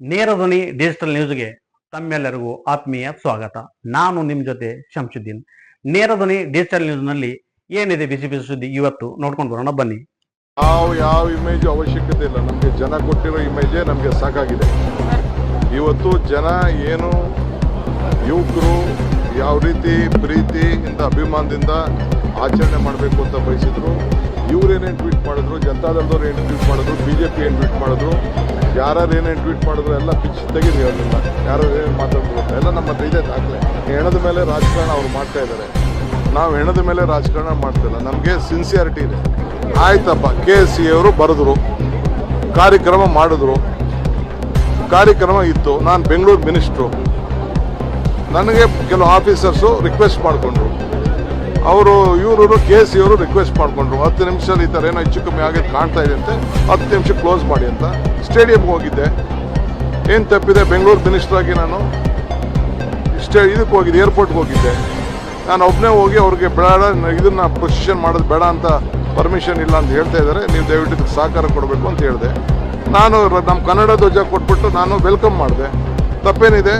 ನೇರ ಧ್ವನಿ ಡಿಜಿಟಲ್ ನ್ಯೂಸ್ಗೆ ತಮ್ಮೆಲ್ಲರಿಗೂ ಆತ್ಮೀಯ ಸ್ವಾಗತ. ನಾನು ನಿಮ್ಮ ಜೊತೆ ಶಂಶುದ್ದೀನ್. ನೇರ ಧ್ವನಿ ಡಿಜಿಟಲ್ ನ್ಯೂಸ್ನಲ್ಲಿ ಏನಿದೆ ಬಿಸಿ ಬಿಸಿ ಸುದ್ದಿ ಇವತ್ತು ನೋಡ್ಕೊಂಡು ಬರೋಣ, ಬನ್ನಿ. ಯಾವ ಯಾವ ಇಮೇಜ್ ಅವಶ್ಯಕತೆ ಇಲ್ಲ. ನಮಗೆ ಜನ ಕೊಟ್ಟಿರೋ ಇಮೇಜೇ ನಮಗೆ ಸಾಕಾಗಿದೆ. ಇವತ್ತು ಜನ ಏನು ಯುವಕರು ಯಾವ ರೀತಿ ಪ್ರೀತಿ ಇಂಥ ಅಭಿಮಾನದಿಂದ ಆಚರಣೆ ಮಾಡಬೇಕು ಅಂತ ಬಯಸಿದ್ರು ಇವ್ರೇನೇನು ಟ್ವೀಟ್ ಮಾಡಿದ್ರು? ಜನತಾದಳದವ್ರು ಏನು ಟ್ವೀಟ್ ಮಾಡಿದ್ರು? ಬಿ ಜೆ ಪಿ ಏನು ಟ್ವೀಟ್ ಮಾಡಿದ್ರು? ಯಾರ್ಯಾರು ಏನೇನು ಟ್ವೀಟ್ ಮಾಡಿದ್ರು? ಎಲ್ಲ ಪಿಚ್ ತೆಗೀರಿ ಅದನ್ನ ಯಾರು ಏನು ಮಾತಾಡಿದ್ರು ಎಲ್ಲ ನಮ್ಮ ಹತ್ರ ದಾಖಲೆ. ಹೆಣದ ಮೇಲೆ ರಾಜಕಾರಣ ಅವ್ರು ಮಾಡ್ತಾ ಇದ್ದಾರೆ ನಾವು ಹೆಣದ ಮೇಲೆ ರಾಜಕಾರಣ ಮಾಡ್ತಿಲ್ಲ ನಮಗೆ ಸಿನ್ಸಿಯಾರಿಟಿ ಇದೆ. ಆಯ್ತಪ್ಪ, ಕೆ ಎಸ್ ಸಿ ಅವರು ಬರೆದ್ರು. ಕಾರ್ಯಕ್ರಮ ಮಾಡಿದ್ರು. ಕಾರ್ಯಕ್ರಮ ಇತ್ತು. ನಾನು ಬೆಂಗಳೂರು ಮಿನಿಸ್ಟ್ರು. ನನಗೆ ಕೆಲವು ಆಫೀಸರ್ಸು ರಿಕ್ವೆಸ್ಟ್ ಮಾಡಿಕೊಂಡ್ರು. ಅವರು ಇವರು ಕೆ ಎಸ್ ಸಿ ಅವರು ರಿಕ್ವೆಸ್ಟ್ ಮಾಡಿಕೊಂಡ್ರು. ಹತ್ತು ನಿಮಿಷದಲ್ಲಿ ಈ ಥರ ಏನೋ ಹೆಚ್ಚು ಕಮ್ಮಿ ಆಗಿ ಕಾಣ್ತಾ ಇದೆ ಅಂತೆ. ಹತ್ತು ನಿಮಿಷ ಕ್ಲೋಸ್ ಮಾಡಿ ಅಂತ. ಸ್ಟೇಡಿಯಂಗೆ ಹೋಗಿದ್ದೆ. ಏನು ತಪ್ಪಿದೆ? ಬೆಂಗಳೂರು ಮಿನಿಸ್ಟರ್ ಆಗಿ ನಾನು. ಸ್ಟೇ ಇದಕ್ಕೆ ಹೋಗಿದ್ದೆ ಏರ್ಪೋರ್ಟ್ಗೆ ಹೋಗಿದ್ದೆ. ನಾನು ಒಬ್ಬನೇ ಹೋಗಿ ಅವ್ರಿಗೆ ಬೇಡ ಇದನ್ನು ಪ್ರೊಸಿಷನ್ ಮಾಡೋದು ಬೇಡ ಅಂತ ಪರ್ಮಿಷನ್ ಇಲ್ಲ ಅಂತ ಹೇಳ್ತಾ ಇದ್ದಾರೆ. ನೀವು ದಯವಿಟ್ಟು ಸಹಕಾರ ಕೊಡಬೇಕು ಅಂತ ಹೇಳಿದೆ. ನಾನು ನಮ್ಮ ಕನ್ನಡ ಧ್ವಜ ಕೊಟ್ಬಿಟ್ಟು ನಾನು ವೆಲ್ಕಮ್ ಮಾಡಿದೆ. ತಪ್ಪೇನಿದೆ?